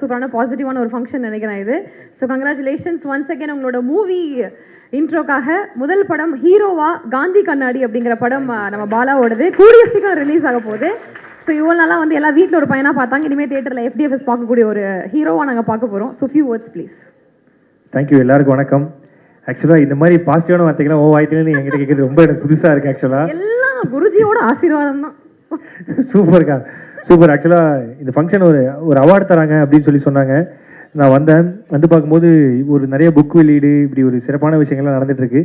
சூப்பரான பாசிட்டிவான ஒரு ஃபங்க்ஷன் நினைக்கிறேன் இது. ஸோ கங்க்ராச்சுலேஷன்ஸ் ஒன்ஸ் அகேன் உங்களோட மூவி இன்ட்ரோக்காக முதல் படம் ஹீரோவா காந்தி கண்ணாடி அப்படிங்கிற படம் நம்ம பாலாவோடது. கூடிய சீக்கிரம் ரிலீஸ் ஆக போகுது. ஸோ இவ்வளோ நாளாக வந்து எல்லாம் வீட்டில் ஒரு பையனாக பார்த்தாங்க. இனிமேல் தேட்டரில் எஃப்டிஎஃப்எஸ் பார்க்கக்கூடிய ஒரு ஹீரோவாக நாங்கள் பார்க்க போகிறோம் so few words please thank you எல்லாருக்கும் வணக்கம். ஆக்சுவலாக இந்த மாதிரி பாசிட்டிவான வார்த்தைகள்லாம் ஓ வாய்த்திலேருந்து என்கிட்ட கேட்குறது ரொம்ப எனக்கு புதுசாக இருக்குது ஆக்சுவலாக எல்லாம் குருஜியோட ஆசீர்வாதம் தான் சூப்பர்க்கா சூப்பர் ஆக்சுவலாக இந்த ஃபங்க்ஷன் ஒரு ஒரு அவார்டு தராங்க அப்படின்னு சொல்லி சொன்னாங்க. நான் வந்தேன். வந்து பார்க்கும்போது ஒரு நிறைய புக் வெளியீடு இப்படி ஒரு சிறப்பான விஷயங்கள்லாம் நடந்துகிட்ருக்கு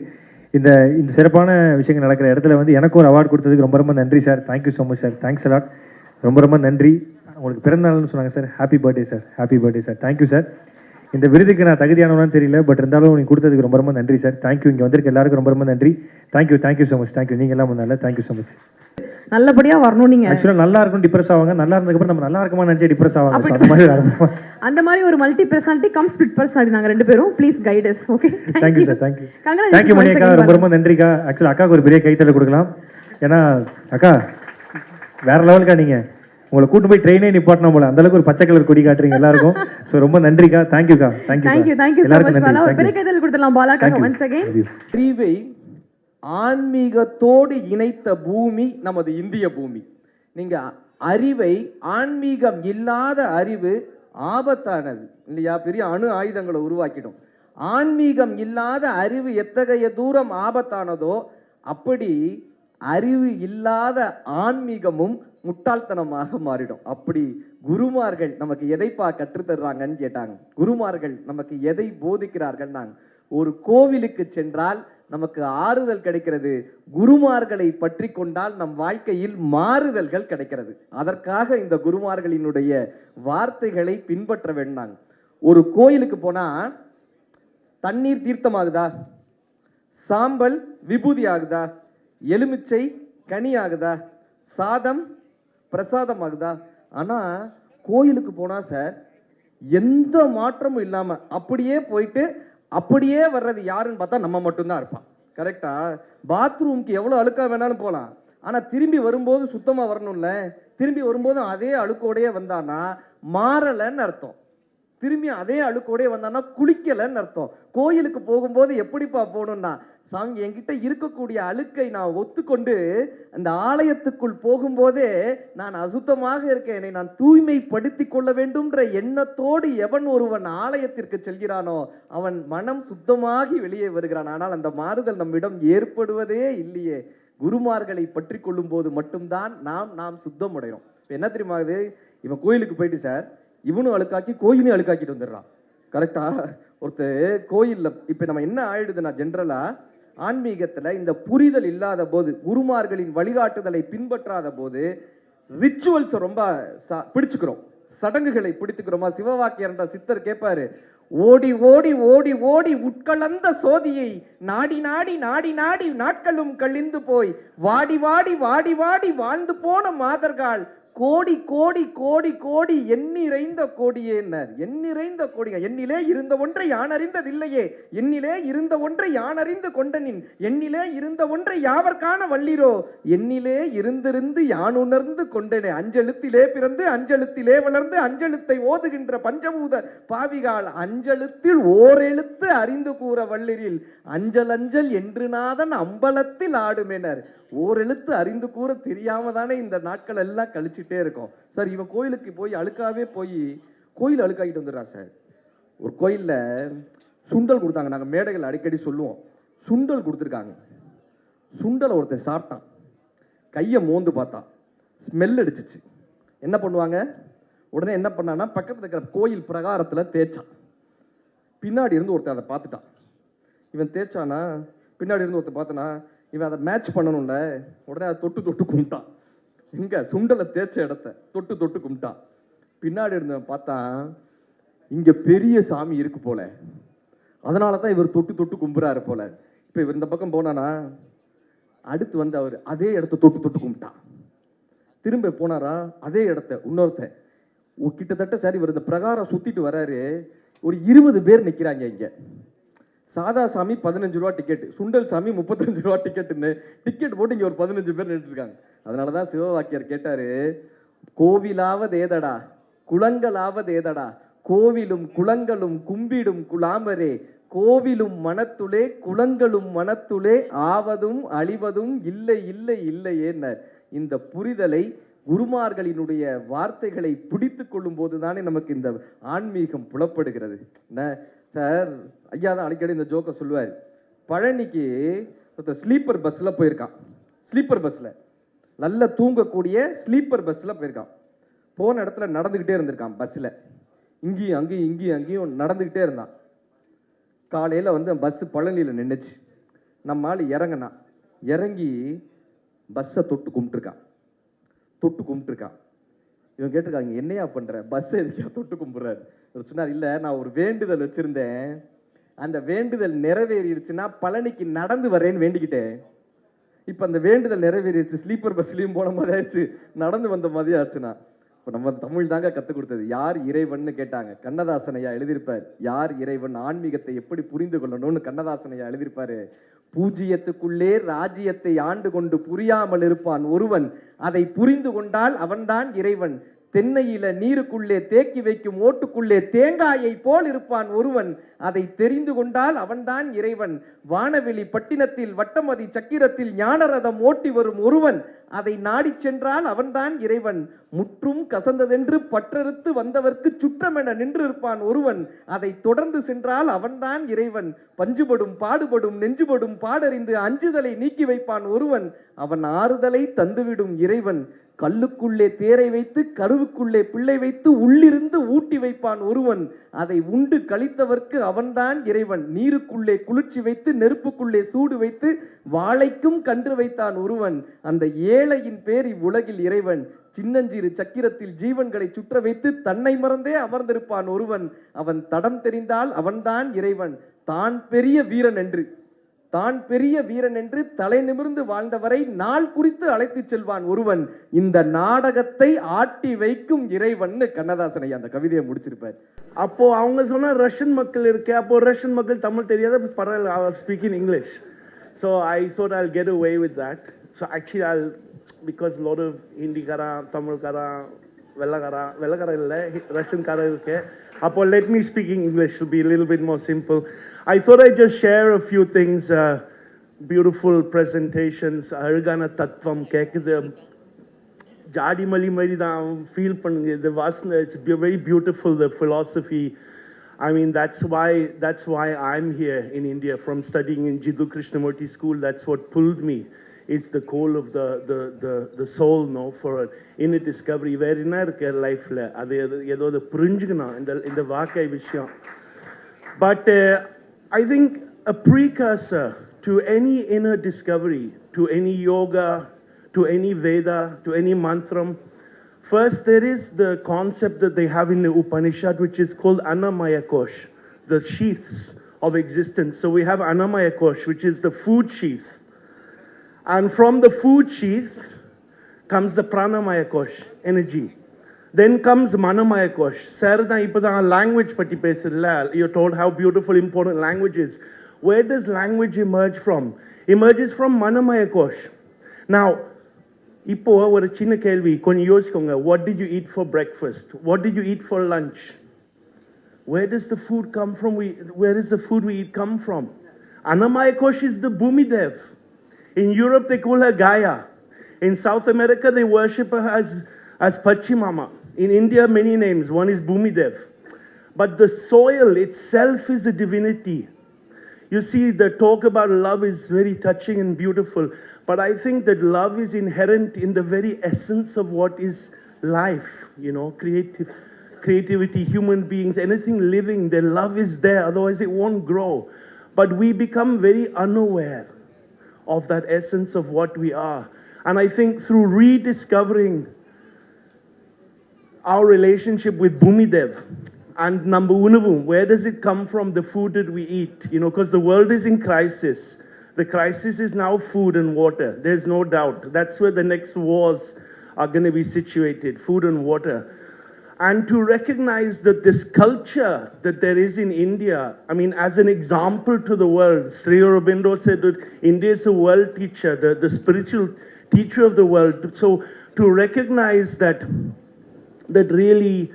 இந்த இந்த சிறப்பான விஷயங்கள் நடக்கிற இடத்துல வந்து எனக்கு ஒரு அவார்டு கொடுத்ததுக்கு ரொம்ப ரொம்ப நன்றி sir thank you so much sir thanks a lot ரொம்ப ரொம்ப நன்றி. உங்களுக்கு பிறந்த நாள்னு சொன்னாங்க sir happy birthday sir happy birthday sir thank you sir இந்த விருதுக்கு நான் தகுதியானவனான்னு தெரியல பட் இருந்தாலும் நீங்கள் கொடுத்ததுக்கு ரொம்ப ரொம்ப நன்றி சார் தேங்க்யூ இங்கே வந்திருக்க எல்லாருக்கும் ரொம்ப ரொம்ப நன்றி. Thank you thank you so much thank you நீங்கள் எல்லாம் முன்னால தேங்க்யூ ஸோ மச் நல்லபடியாக வரணும் நீங்கள் ஆக்சுவலாக நல்லா இருக்கும் டிப்ரெஸ் ஆவாங்க. நல்லா இருந்ததுக்கப்புறம் நம்ம நல்லா இருக்குமா நினச்சி டிப்ரெஸ் ஆவாங்க அந்த மாதிரி அந்த மாதிரி ஒரு multi personality cum split personality நாங்கள் ரெண்டு பேரும் please guides okay thank you sir thank you thank you மணியக்கா. ரொம்ப ரொம்ப நன்றிக்கா. ஆக்சுவலாக அக்காவுக்கு ஒரு பெரிய கைத்தலை கொடுக்கலாம். ஏன்னா அக்கா வேற லெவலுக்கா நீங்க. உங்களை கூட்டு போய் ட்ரெயினே நிப்பாட்டணும் போல. அந்த அளவுக்கு ஒரு பச்சை கலர் கொடி காட்டுறீங்க எல்லாருக்கும். ஸோ ரொம்ப நன்றிக்கா. தேங்க்யூக்கா தேங்க்யூ தேங்க்யூ தேங்க்யூ ஒரு பெரிய கைதல் கொடுத்துடலாம் பாலாக்காக ஒன்ஸ் அகைன் அறிவை ஆன்மீகத்தோடு இணைத்த பூமி நமது இந்திய பூமி. நீங்க அறிவை ஆன்மீகம் இல்லாத அறிவு ஆபத்தானது. இல்லையா? பெரிய அணு ஆயுதங்களை உருவாக்கிடும். ஆன்மீகம் இல்லாத அறிவு எத்தகைய தூரம் ஆபத்தானதோ அப்படி அறிவு இல்லாத ஆன்மீகமும் முட்டாள்தனமாக மாறிடும். அப்படி குருமார்கள் நமக்கு எதைப்பா கற்றுத்தர்றாங்கன்னு கேட்டாங்க. குருமார்கள் நமக்கு எதை போதிக்கிறார்கள்னாங்க ஒரு கோவிலுக்கு சென்றால் நமக்கு ஆறுதல் கிடைக்கிறது. குருமார்களை பற்றி கொண்டால் நம் வாழ்க்கையில் மாறுதல்கள் கிடைக்கிறது. அதற்காக இந்த குருமார்களினுடைய வார்த்தைகளை பின்பற்ற வேண்டாங்க ஒரு கோயிலுக்கு போனால் தண்ணீர் தீர்த்தமாகுதா? சாம்பல் விபூதி ஆகுதா? எலுமிச்சை கனி ஆகுதா? சாதம் பிரசாதம் ஆகுதா ஆனால் கோயிலுக்கு போனால் சார் எந்த மாற்றமும் இல்லாமல் அப்படியே போயிட்டு அப்படியே வர்றது யாருன்னு பார்த்தா நம்ம மட்டும்தான் இருப்பான் கரெக்டாக பாத்ரூம்க்கு எவ்வளோ அழுக்காக வேணாலும் போகலாம். ஆனால் திரும்பி வரும்போது சுத்தமாக வரணும்ல? திரும்பி வரும்போதும் அதே அழுக்கோடையே வந்தானா மாறலைன்னு அர்த்தம். திரும்பி அதே அழுக்கோடையே வந்தான்னா குளிக்கலைன்னு அர்த்தம். கோயிலுக்கு போகும்போது எப்படிப்பா போகணும்னா சாமி என்கிட்ட இருக்கக்கூடிய அழுக்கை நான் ஒத்துக்கொண்டு அந்த ஆலயத்துக்குள் போகும்போதே நான் அசுத்தமாக இருக்கேன். என்னை நான் தூய்மைப்படுத்தி கொள்ள வேண்டும்ன்ற எண்ணத்தோடு எவன் ஒருவன் ஆலயத்திற்கு செல்கிறானோ அவன் மனம் சுத்தமாகி வெளியே வருகிறான். ஆனால் அந்த மாறுதல் நம்மிடம் ஏற்படுவதே இல்லையே. குருமார்களை பற்றி கொள்ளும் போது மட்டும்தான் நாம் நாம் சுத்தம் அடைகிறோம் இப்போ என்ன தெரியுமா இது? இவன் கோயிலுக்கு போயிட்டு சார் இவனும் அழுக்காக்கி கோயிலையும் அழுக்காக்கிட்டு வந்துடுறான். கரெக்டா ஒருத்தர் கோயிலில் இப்போ நம்ம என்ன ஆயிடுதுன்னா ஜென்ரலாக ஆன்மீகத்தில் இந்த புரிதல் இல்லாத போது குருமார்களின் வழிகாட்டுதலை பின்பற்றாத போது ரிச்சுவல்ஸை ரொம்ப பிடிச்சுக்கிறோம். சடங்குகளை பிடித்துக்கிறோமா? சிவவாக்கியர் சித்தர் கேட்பாரு ஓடி ஓடி ஓடி ஓடி உட்கலந்த சோதியை நாடி நாடி நாடி நாடி நாட்களும் கழிந்து போய் வாடி வாடி வாடி வாடி வாழ்ந்து போன மாதர்கள் கோடி கோடி கோடி கோடி எண்ணிறைந்த கோடியேன்னர் எண்ணிறைந்த கோடி எண்ணிலே இருந்த ஒன்றை யான் அறிந்ததில்லையே? எண்ணிலே இருந்த ஒன்றை யான் அறிந்து கொண்டனின்? எண்ணிலே இருந்த ஒன்றை யாவர் வள்ளிரோ எண்ணிலே இருந்திருந்து யான் உணர்ந்து கொண்டனே? அஞ்செழுத்திலே பிறந்து அஞ்செழுத்திலே வளர்ந்து அஞ்செழுத்தை ஓதுகின்ற பஞ்சபூத பாவிகால் அஞ்செழுத்தில் ஓரெழுத்து அறிந்து கூற வள்ளிரில் அஞ்சல் அஞ்சல் என்று நாதன் அம்பலத்தில் ஆடுமெனர். ஓரெழுத்து அறிந்து கூற தெரியாம தானே இந்த நாட்கள் எல்லாம் கழிச்சுட்டே இருக்கோம். சார் இவன் கோயிலுக்கு போய் அழுக்காவே போய் கோயில் அழுக்காக்கிட்டு வந்துடுறான் சார். ஒரு கோயிலில் சுண்டல் கொடுத்தாங்க. நாங்கள் மேடைகள் அடிக்கடி சொல்லுவோம். சுண்டல் கொடுத்துருக்காங்க. சுண்டலை ஒருத்தன் சாப்பிட்டான். கையை மோந்து பார்த்தான். ஸ்மெல் அடிச்சிச்சு. என்ன பண்ணுவாங்க? உடனே என்ன பண்ணான்னா பக்கத்தில் இருக்கிற கோயில் பிரகாரத்தில் தேய்ச்சான். பின்னாடி இருந்து ஒருத்தன் அதை பார்த்துட்டான். இவன் தேய்ச்சானா பின்னாடி இருந்து ஒருத்தன் பார்த்தனா இவன் அதை மேட்ச் பண்ணணும்ல உடனே அதை தொட்டு தொட்டு கும்பிட்டான். எங்கே? சுண்டலை தேய்ச்ச இடத்த தொட்டு தொட்டு கும்பிட்டான். பின்னாடி இருந்தவன் பார்த்தா இங்கே பெரிய சாமி இருக்கு போல. அதனால தான் இவர் தொட்டு தொட்டு கும்புறாரு போல. இப்போ இவர் இந்த பக்கம் போனானா அடுத்து வந்து அவர் அதே இடத்த தொட்டு தொட்டு கும்பிட்டான். திரும்ப போனாரா அதே இடத்த இன்னொருத்தன் கிட்டத்தட்ட சரி இவர் இந்த பிரகாரம் சுத்திட்டு வராரு. ஒரு இருபது பேர் நிற்கிறாங்க இங்கே. சாதா சாமி பதினஞ்சு ரூபா டிக்கெட் சுண்டல் சாமி முப்பத்தஞ்சு ரூபா டிக்கெட்டுன்னு டிக்கெட் போட்டு இங்கே ஒரு பதினஞ்சு பேர் நின்றுருக்காங்க அதனால தான் சிவவாக்கியர் கேட்டார் கோவிலாவது ஏதடா? குளங்களாவது ஏதடா? கோவிலும் குளங்களும் கும்பிடும் குலாமரே கோவிலும் மனத்துளே குளங்களும் மனத்துளே ஆவதும் அழிவதும் இல்லை இல்லை இல்லையேன்ன இந்த புரிதலை குருமார்களினுடைய வார்த்தைகளை பிடித்து கொள்ளும் போது தானே நமக்கு இந்த ஆன்மீகம் புலப்படுகிறது. என்ன? சார் ஐயா தான் அடிக்கடி இந்த ஜோக்கை சொல்லுவார். பழனிக்கு ஒருத்தர் ஸ்லீப்பர் பஸ்ஸில் போயிருக்கான். ஸ்லீப்பர் பஸ்ஸில் நல்ல தூங்கக்கூடிய ஸ்லீப்பர் பஸ்ஸில் போயிருக்கான். போன இடத்துல நடந்துக்கிட்டே இருந்திருக்கான் பஸ்ஸில் இங்கேயும் அங்கேயும் இங்கேயும் அங்கேயும் நடந்துக்கிட்டே இருந்தான். காலையில் வந்து பஸ்ஸு பழனியில் நின்றுச்சு நம்ம ஆள் இறங்கினான். இறங்கி பஸ்ஸை தொட்டு கும்பிட்டுருக்கான். தொட்டு கும்பிட்டுருக்கான். இவன் கேட்டிருக்காங்க என்னையா பண்ணுற பஸ் எதுக்கியா தொட்டு கும்பிட்றாரு. இவர் சொன்னார் இல்லை நான் ஒரு வேண்டுதல் வச்சுருந்தேன். அந்த வேண்டுதல் நிறைவேறிடுச்சுன்னா பழனிக்கு நடந்து வரேன்னு வேண்டிக்கிட்டேன். இப்போ அந்த வேண்டுதல் நிறைவேறிடுச்சு ஸ்லீப்பர் பஸ்லேயும் போன மாதிரி ஆயிடுச்சு நடந்து வந்த மாதிரி ஆச்சுன்னா. இப்போ நம்ம தமிழ் தாங்க கற்றுக் கொடுத்தது. யார் இறைவன்னு கேட்டாங்க. கண்ணதாசனையா எழுதியிருப்பார் யார் இறைவன் ஆன்மீகத்தை எப்படி புரிந்து கொள்ளணும்னு கண்ணதாசனையா எழுதியிருப்பாரு. பூஜ்ஜியத்துக்குள்ளே ராஜ்யத்தை ஆண்டு கொண்டு புரியாமல் இருப்பான் ஒருவன். அதை புரிந்து கொண்டால் அவன்தான் இறைவன். தென்னையில நீருக்குள்ளே தேக்கி வைக்கும் ஓட்டுக்குள்ளே தேங்காயை போல் இருப்பான் ஒருவன். அதை தெரிந்து கொண்டால் அவன்தான் இறைவன். வானவெளி பட்டினத்தில் வட்டமதி சக்கிரத்தில் ஞானரதம் ஓட்டி வரும் ஒருவன். அதை நாடிச் சென்றால் அவன்தான் இறைவன். முற்றும் கசந்ததென்று பற்றறுத்து வந்தவர்க்கு சுற்றமென நின்றிருப்பான் ஒருவன். அதை தொடர்ந்து சென்றால் அவன்தான் இறைவன். பஞ்சுபடும் பாடுபடும் நெஞ்சுபடும் பாடறிந்து அஞ்சுதலை நீக்கி வைப்பான் ஒருவன். அவன் ஆறுதலை தந்துவிடும் இறைவன். கல்லுக்குள்ளே தேரை வைத்து கருவுக்குள்ளே பிள்ளை வைத்து உள்ளிருந்து ஊட்டி வைப்பான் ஒருவன். அதை உண்டு கழித்தவர்க்கு அவன்தான் இறைவன். நீருக்குள்ளே குளிர்ச்சி வைத்து நெருப்புக்குள்ளே சூடு வைத்து வாழைக்கும் கன்று வைத்தான் ஒருவன். அந்த ஏழையின் பேர் இவ்வுலகில் இறைவன். சின்னஞ்சிறு சக்கிரத்தில் ஜீவன்களை சுற்ற வைத்து தன்னை மறந்தே அமர்ந்திருப்பான் ஒருவன். அவன் தடம் தெரிந்தால் அவன்தான் இறைவன். தான் பெரிய வீரன் என்று. தான் பெரிய வீரன் என்று தலை நிமிர்ந்து வாழ்ந்தவரை நாள் குறித்து அழைத்து செல்வான் ஒருவன். இந்த நாடகத்தை ஆட்டி வைக்கும் இறைவன் கண்ணதாசனை அந்த கவிதையை முடிச்சிருப்பார். அப்போ அவங்க சொன்ன ரஷ்யன் மக்கள் இருக்கு அப்போ ரஷ்யன் மக்கள் தமிழ் தெரியாத பரவாயில்ல speaking English so I thought I'll get way with that so actually all because lot of ஹிந்திக்காரன் தமிழ்காரன் வெள்ளக்காரன் வெள்ளக்காரன் இல்லை ரஷ்யன்காரன் இருக்கு. அப்போ let me speaking English to be லில் bit more simple i thought I just share a few things uh, beautiful presentations அழகான தத்துவம் கேட்குது ஜாடி மலி மாதிரி தான் ஃபீல் பண்ணுங்க இந்த வாசனை it's very beautiful the philosophy I mean that's why that's why I'm here in India from studying in Jiddu Krishnamurti school that's what pulled me it's the coal of the the the, the soul no for inner discovery Where in our life, அது எது- ஏதோ புரிஞ்சுக்கணும் இந்த இந்த வாக்கை விஷயம் but uh, I think a precursor to any inner discovery, to any yoga, to any Veda, to any mantram, first there is the concept that they have in the Upanishad, which is called Annamaya Kosh, the sheaths of existence. So we have Annamaya Kosh, which is the food sheath. And from the food sheath comes the Pranamaya Kosh, energy. Then comes Manamaya Kosh. Sarada ipada language patti pesilla. You're told how beautiful, important language is. Where does language emerge from? Emerges from Manamaya Kosh. Now, இப்போ ஒரு சின்ன கேள்வி கொஞ்சம் யோசிக்கோங்க what did you eat for breakfast what did you eat for lunch where does the food come from we, where does the food we eat come from anamaya kosh is the bhumi dev in europe they call her gaia in south america they worship her as as pachimama in india many names. One is bhumi dev but the soil itself is a divinity. You see, the talk about love is very touching and beautiful, but I think that love is inherent in the very essence of what is life, you know, creative, creativity, human beings, anything living, their love is there, otherwise it won't grow. But we become very unaware of that essence of what we are. And I think through rediscovering our relationship with Bhumidev and number Unavu, where does it come from, the food that we eat? You know, because the world is in crisis. The crisis is now food and water. There's no doubt. That's where the next wars are going to be situated food and water. and to recognize that this culture that there is in India, I mean, as an example to the world, Sri Aurobindo said that India is a world teacher, the, the spiritual teacher of the world. So to recognize that that really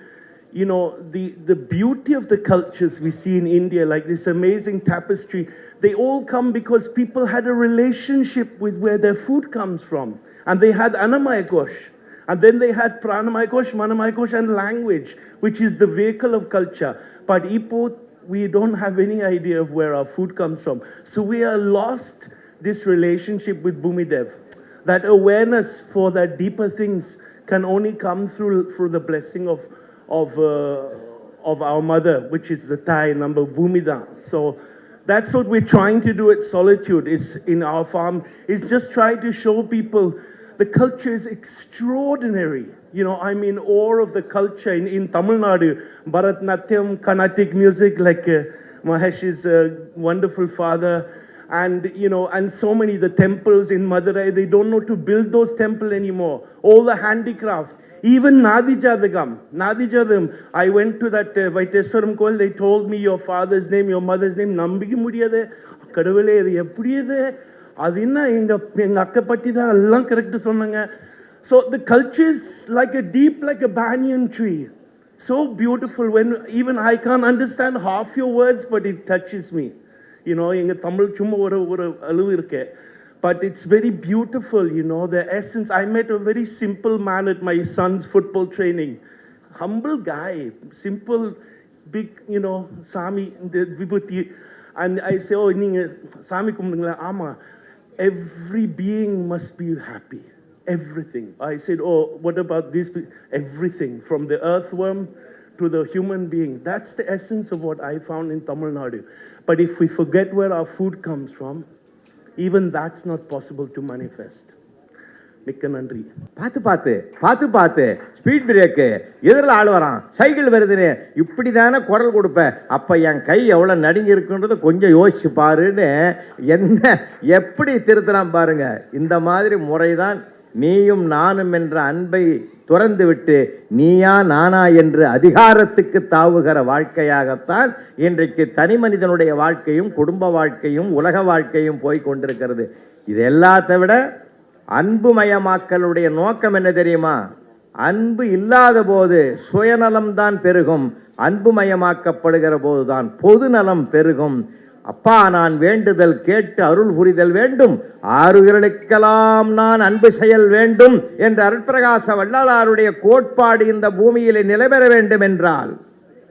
you know the the beauty of the cultures we see in india like this amazing tapestry they all come because people had a relationship with where their food comes from. And they had anamaya kosh and then they had pranamaya kosh manamaya kosh and language which is the vehicle of culture. But ipo we don't have any idea of where our food comes from. So we are lost this relationship with Bhumidev. That awareness for that deeper things can only come through through the blessing of of uh, of our mother, which is the Thai number Bhumida. So that's what we're trying to do at Solitude. It's in our farm It's just trying to show people the culture is extraordinary. You know, I'm in awe of the culture in, in Tamil Nadu, Bharatnatyam, Carnatic music, like uh, Mahesh's uh, wonderful father and you know and so many the temples in madurai they don't know to build those temple anymore all the handicraft even nadijadagam nadijadam i went to that uh, vaiteswaram koil they told me your father's name your mother's name நம்பிக்க முடியாது கடவுளே இது எப்படி இது அது என்ன எங்க எங்க அக்கை பட்டி தான் எல்லாம் கரெக்ட் சொன்னாங்க so the cultures like a deep like a banyan tree so beautiful when even I can understand half half words but it it me you know எங்க தமிழ் சும்மா ஒரு ஒரு அளவு இருக்கு but it's very beautiful you know the essence i met a very simple man at my son's football training humble guy simple big you know sami the vibhuti and i say oh நீங்க சாமி கும்பிடுங்களா ஆமா every being must be happy everything i said oh what about this pe- everything from the earthworm to the human being. That's the essence of what I found in Tamil Nadu. But if we forget where our food comes from, even that's not possible to manifest. மிக்க நன்றி பார்த்து பார்த்து பார்த்து பார்த்து speed brake எதிரில் ஆள் வரான் cycle வருதுன்னு இப்படி தானே குரல் கொடுப்பேன் அப்போ என் கை எவ்வளோ நடுங்கிருக்குன்றதை கொஞ்சம் யோசிச்சு பாருன்னு என்ன எப்படி திருத்தலாம் பாருங்க இந்த மாதிரி முறை தான் நீயும் நானும் என்ற அன்பை துறந்துவிட்டு நீயா நானா என்று அதிகாரத்துக்கு தாவுகிற வாழ்க்கையாகத்தான் இன்றைக்கு தனி மனிதனுடைய வாழ்க்கையும் குடும்ப வாழ்க்கையும் உலக வாழ்க்கையும் போய் கொண்டிருக்கிறது. இது எல்லாத்தை விட அன்புமயமாக்கலுடைய நோக்கம் என்ன தெரியுமா? அன்பு இல்லாத போது சுயநலம்தான் பெருகும். அன்புமயமாக்கப்படுகிற போதுதான் பொதுநலம் பெருகும். அப்பா நான் வேண்டுதல் கேட்டு அருள் புரிதல் வேண்டும். ஆறுகளுக்கெல்லாம் நான் அன்பு செயல் வேண்டும் என்ற அருட்பிரகாச வள்ளலாருடைய கோட்பாடு இந்த பூமியிலே நிலைபெற வேண்டும் என்றால்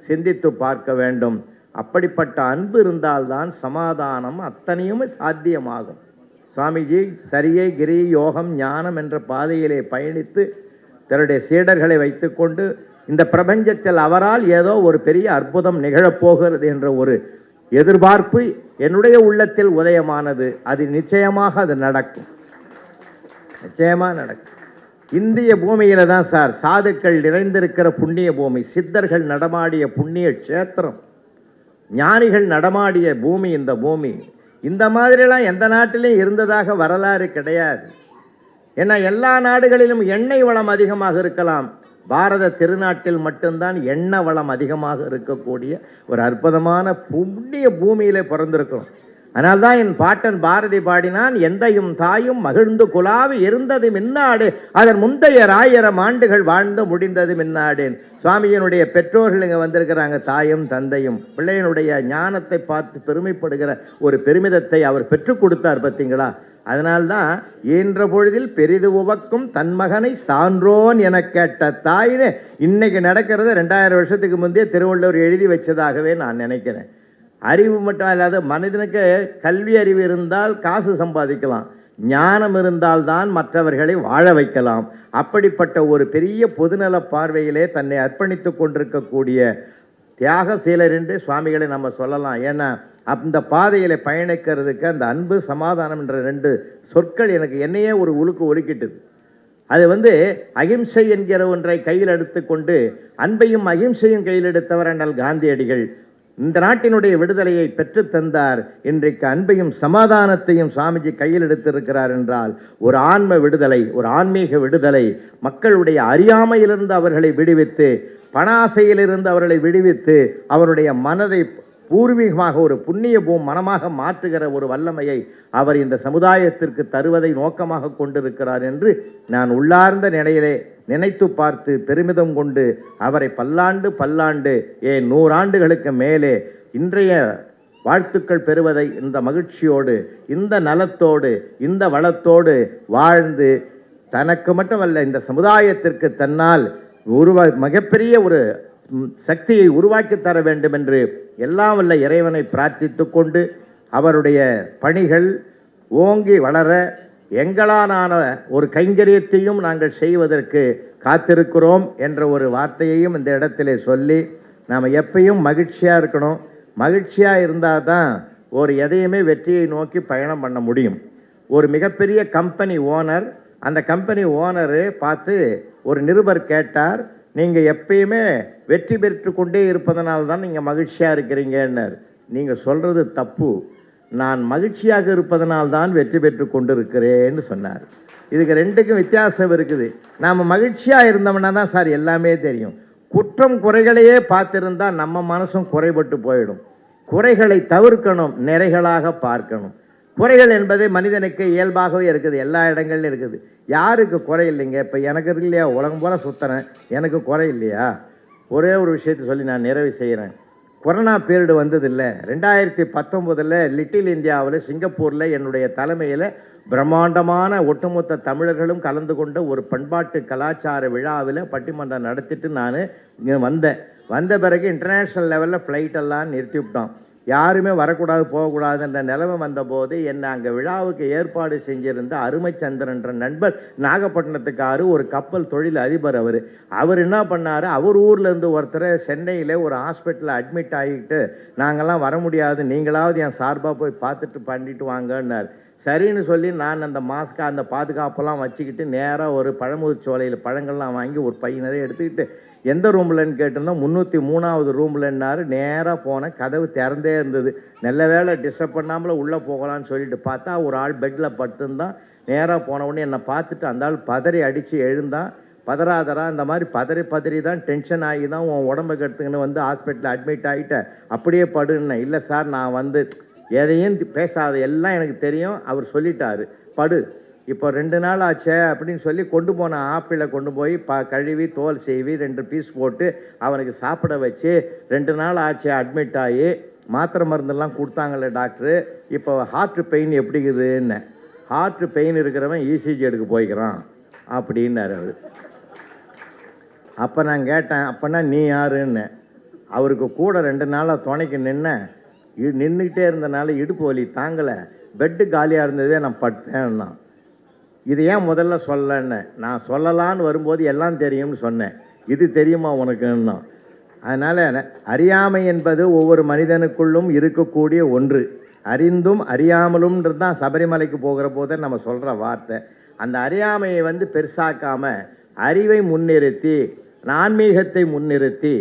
சிந்தித்து பார்க்க வேண்டும். அப்படிப்பட்ட அன்பு இருந்தால்தான் சமாதானம் அத்தனையும் சாத்தியமாகும். சுவாமிஜி சரியை கிரி யோகம் ஞானம் என்ற பாதையிலே பயணித்து தன்னுடைய சீடர்களை வைத்துக்கொண்டு இந்த பிரபஞ்சத்தில் அவரால் ஏதோ ஒரு பெரிய அற்புதம் நிகழப்போகிறது என்ற ஒரு எதிர்பார்ப்பு என்னுடைய உள்ளத்தில் உதயமானது. அது நிச்சயமாக அது நடக்கும். நிச்சயமாக நடக்கும். இந்திய பூமியில் தான் சார் சாதுக்கள் நிறைந்திருக்கிற புண்ணிய பூமி சித்தர்கள் நடமாடிய புண்ணிய க்ஷேத்திரம் ஞானிகள் நடமாடிய பூமி இந்த பூமி. இந்த மாதிரிலாம் எந்த நாட்டிலையும் இருந்ததாக வரலாறு கிடையாது. ஏன்னா எல்லா நாடுகளிலும் எண்ணெய் வளம் அதிகமாக இருக்கலாம். பாரத திருநாட்டில் மட்டும்தான் எண்ணெய் வளம் அதிகமாக இருக்கக்கூடிய ஒரு அற்புதமான புண்ணிய பூமியில் பிறந்திருக்கிறோம். அதனால்தான் என் பாட்டன் பாரதி பாடினான் எந்தையும் தாயும் மகிழ்ந்து குலாவி இருந்தது மின்னாடு அதன் முந்தைய ஆயிரம் ஆண்டுகள் வாழ்ந்து முடிந்தது மின்னாடேன். சுவாமியினுடைய பெற்றோர்கள் இங்கே வந்திருக்கிறாங்க தாயும் தந்தையும். பிள்ளையனுடைய ஞானத்தை பார்த்து பெருமைப்படுகிற ஒரு பெருமிதத்தை அவர் பெற்றுக் கொடுத்தார் பார்த்தீங்களா? அதனால்தான் ஈன்ற பொழுதில் பெரிது உவக்கும் தன் மகனை சான்றோன் என கேட்ட தாயினு இன்னைக்கு நடக்கிறது ரெண்டாயிரம் வருஷத்துக்கு முந்தைய திருவள்ளுவர் எழுதி வச்சதாகவே நான் நினைக்கிறேன். அறிவு மட்டும் இல்லாத மனிதனுக்கு கல்வி அறிவு இருந்தால் காசு சம்பாதிக்கலாம். ஞானம் இருந்தால்தான் மற்றவர்களை வாழ வைக்கலாம். அப்படிப்பட்ட ஒரு பெரிய பொதுநல பார்வையிலே தன்னை அர்ப்பணித்து கொண்டிருக்கக்கூடிய தியாகசீலர் என்று சுவாமிகளை நம்ம சொல்லலாம். ஏன்னா அந்த பாதையில் பயணிக்கிறதுக்கு அந்த அன்பு சமாதானம் என்ற ரெண்டு சொற்கள் எனக்கு என்னையே ஒரு உழுக்கு ஒழுக்கிட்டுது. அது வந்து அகிம்சை என்கிற ஒன்றை கையில் எடுத்துக்கொண்டு அன்பையும் அகிம்சையும் கையில் எடுத்தவர் என்றால் காந்தியடிகள். இந்த நாட்டினுடைய விடுதலையை பெற்றுத் தந்தார் இன்றைக்கு அன்பையும் சமாதானத்தையும் சாமிஜி கையில் எடுத்திருக்கிறார் என்றால் ஒரு ஆன்ம விடுதலை ஒரு ஆன்மீக விடுதலை மக்களுடைய அறியாமையிலிருந்து அவர்களை விடுவித்து பணாசையிலிருந்து அவர்களை விடுவித்து அவருடைய மனதை பூர்வீகமாக ஒரு புண்ணிய பூம் மனமாக மாற்றுகிற ஒரு வல்லமையை அவர் இந்த சமுதாயத்திற்கு தருவதை நோக்கமாக கொண்டிருக்கிறார் என்று நான் உள்ளார்ந்த நிலையிலே நினைத்து பார்த்து பெருமிதம் கொண்டு அவரை பல்லாண்டு பல்லாண்டு ஏன் நூறாண்டுகளுக்கு மேலே இன்றைய வாழ்த்துக்கள் பெறுவதை இந்த மகிழ்ச்சியோடு இந்த நலத்தோடு இந்த வளத்தோடு வாழ்ந்து தனக்கு மட்டுமல்ல இந்த சமுதாயத்திற்கு தன்னால் உருவா மிகப்பெரிய ஒரு சக்தியை உருவாக்கி தர வேண்டும் என்று எல்லாம் வல்ல இறைவனை பிரார்த்தித்து கொண்டு அவருடைய பணிகள் ஓங்கி வளர எங்களாலான ஒரு கைங்கரியத்தையும் நாங்கள் செய்வதற்கு காத்திருக்கிறோம் என்ற ஒரு வார்த்தையையும் இந்த இடத்திலே சொல்லி நாம் எப்பயும் மகிழ்ச்சியாக இருக்கணும். மகிழ்ச்சியாக இருந்தால் தான் ஒரு எதையுமே வெற்றியை நோக்கி பயணம் பண்ண முடியும். ஒரு மிகப்பெரிய கம்பெனி ஓனர் அந்த கம்பெனி ஓனரு பார்த்து ஒரு நிருபர் கேட்டார் நீங்கள் எப்பயுமே வெற்றி பெற்று கொண்டே இருப்பதனால் தான் நீங்கள் மகிழ்ச்சியாக இருக்கிறீங்கன்னார். நீங்கள் சொல்கிறது தப்பு. நான் மகிழ்ச்சியாக இருப்பதனால் தான் வெற்றி பெற்று கொண்டிருக்கிறேன்னு சொன்னார். இதுக்கு ரெண்டுக்கும் வித்தியாசம் இருக்குது. நாம் மகிழ்ச்சியாக இருந்தோம்னா தான் சார் எல்லாமே தெரியும். குற்றம் குறைகளையே பார்த்துருந்தால் நம்ம மனசும் குறைபட்டு போயிடும். குறைகளை தவிர்க்கணும் நிறைகளாக பார்க்கணும். குறைகள் என்பது மனிதனுக்கு இயல்பாகவே இருக்குது. எல்லா இடங்கள்லையும் இருக்குது. யாருக்கு குறை இல்லைங்க? இப்போ எனக்கு இருக்கு இல்லையா? உலகம் போல சுற்றுறேன் எனக்கு குறை இல்லையா? ஒரே ஒரு விஷயத்தை சொல்லி நான் நிறைவு செய்கிறேன். கொரோனா பீரியடு வந்ததில்ல. ரெண்டாயிரத்தி பத்தொம்போதில் லிட்டில் இந்தியாவில் சிங்கப்பூரில் என்னுடைய தலைமையில் பிரம்மாண்டமான ஒட்டுமொத்த தமிழர்களும் கலந்து கொண்ட ஒரு பண்பாட்டு கலாச்சார விழாவில் பட்டிமன்றம் நடத்திட்டு நான் இங்கே வந்தேன். வந்த பிறகு இன்டர்நேஷ்னல் லெவலில் ஃப்ளைட்டெல்லாம் நிறுத்தி விட்டோம். யாருமே வரக்கூடாது போகக்கூடாதுன்ற நிலைமை வந்தபோது என்னை அங்கே விழாவுக்கு ஏற்பாடு செஞ்சிருந்த அருமைச்சந்திரன்ற நண்பர் நாகப்பட்டினத்துக்காரு ஒரு கப்பல் தொழில் அதிபர் அவர். அவர் என்ன பண்ணார்? அவர் ஊர்லேருந்து ஒருத்தர் சென்னையில் ஒரு ஹாஸ்பிட்டலில் அட்மிட் ஆகிட்டு நாங்கள்லாம் வர முடியாது நீங்களாவது என் சார்பாக போய் பார்த்துட்டு பண்ணிட்டு வாங்கன்னார். சரின்னு சொல்லி நான் அந்த மாஸ்க்கு அந்த பாதுகாப்பெல்லாம் வச்சுக்கிட்டு நேராக ஒரு பழமுதிர்ச்சோலையில் பழங்கள்லாம் வாங்கி ஒரு பையனரை எடுத்துக்கிட்டு எந்த ரூம்லன்னு கேட்டிருந்தோம்? முந்நூற்றி மூணாவது ரூம்லன்னாரு நேராக போனேன் கதவு திறந்தே இருந்தது. நல்ல வேளை டிஸ்டர்ப் பண்ணாமல் உள்ளே போகலான்னு சொல்லிட்டு பார்த்தா ஒரு ஆள் பெட்டில் படுத்துருந்தான். நேராக போன உடனே என்னை பார்த்துட்டு அந்த ஆள் பதறி அடித்து எழுந்தான். பதறாதரா இந்த மாதிரி பதறி பதறி தான் டென்ஷன் ஆகி தான் உன் உடம்பை கெடுத்துக்கின்னு வந்து ஹாஸ்பிட்டலில் அட்மிட் ஆகிட்டேன் அப்படியே படுன்னேன் இல்லை சார் நான் வந்து எதையும் பேசாத. எல்லாம் எனக்கு தெரியும். அவர் சொல்லிட்டாரு. படு. இப்போ ரெண்டு நாள் ஆச்சே அப்படின்னு சொல்லி கொண்டு போன ஆப்பிளை கொண்டு போய் ப கழுவி தோல் செய்வி ரெண்டு பீஸ் போட்டு அவனுக்கு சாப்பிட வச்சு ரெண்டு நாள் ஆச்சு அட்மிட் ஆகி மாத்திரை மருந்தெல்லாம் கொடுத்தாங்களே டாக்டரு இப்போ ஹார்ட் பெயின் எப்படி இருக்குதுன்னு ஹார்ட் பெயின் இருக்கிறவன் இசிஜி எடுக்க போய்க்கிறான் அப்படின்னாரு அவர். அப்போ நான் கேட்டேன் அப்போனா நீ யாருன்னு. அவருக்கு கூட ரெண்டு நாளாக துணைக்கு நின்னேன் நின்றுக்கிட்டே இருந்தனால இடுப்பு வலி தாங்கலை. பெட்டு காலியாக இருந்ததே நான் பட்டேன்னா இது ஏன் முதல்ல சொல்லன்னு நான் சொல்லலான்னு வரும்போது எல்லாம் தெரியும்னு சொன்னேன். இது தெரியுமா உனக்குன்னா? அதனால் அறியாமை என்பது ஒவ்வொரு மனிதனுக்குள்ளும் இருக்கக்கூடிய ஒன்று. அறிந்தும் அறியாமலும்ன்றது தான் சபரிமலைக்கு போகிற போதே நம்ம சொல்கிற வார்த்தை. அந்த அறியாமையை வந்து பெருசாக்காமல் அறிவை முன்னிறுத்தி ஆன்மீகத்தை முன்னிறுத்தி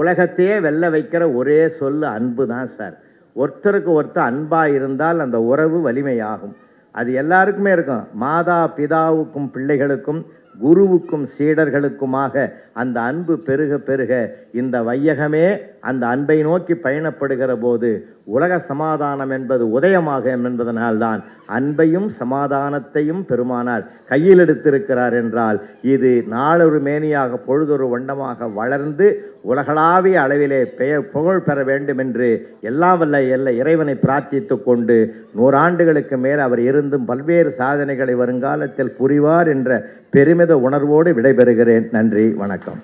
உலகத்தையே வெல்ல வைக்கிற ஒரே சொல்லு அன்பு தான் சார். ஒருத்தருக்கு ஒருத்தர் அன்பாக இருந்தால் அந்த உறவு வலிமையாகும். அது எல்லாருக்குமே இருக்கும். மாதா பிதாவுக்கும் பிள்ளைகளுக்கும் குருவுக்கும் சீடர்களுக்குமாக அந்த அன்பு பெருக பெருக இந்த வையகமே அந்த அன்பை நோக்கி பயணப்படுகிற போது உலக சமாதானம் என்பது உதயமாகும் என்பதனால்தான் அன்பையும் சமாதானத்தையும் பெருமானார் கையில் எடுத்திருக்கிறார் என்றால் இது நாளொரு மேனியாக பொழுதொரு வண்டமாக வளர்ந்து உலகளாவிய அளவிலே பெயர் புகழ் பெற வேண்டும் என்று எல்லாம் வல்ல எல்ல இறைவனை பிரார்த்தித்து கொண்டு நூறாண்டுகளுக்கு மேல் அவர் இருந்தும் பல்வேறு சாதனைகளை வருங்காலத்தில் புரிவார் என்ற பெருமித உணர்வோடு விடைபெறுகிறேன். நன்றி வணக்கம்.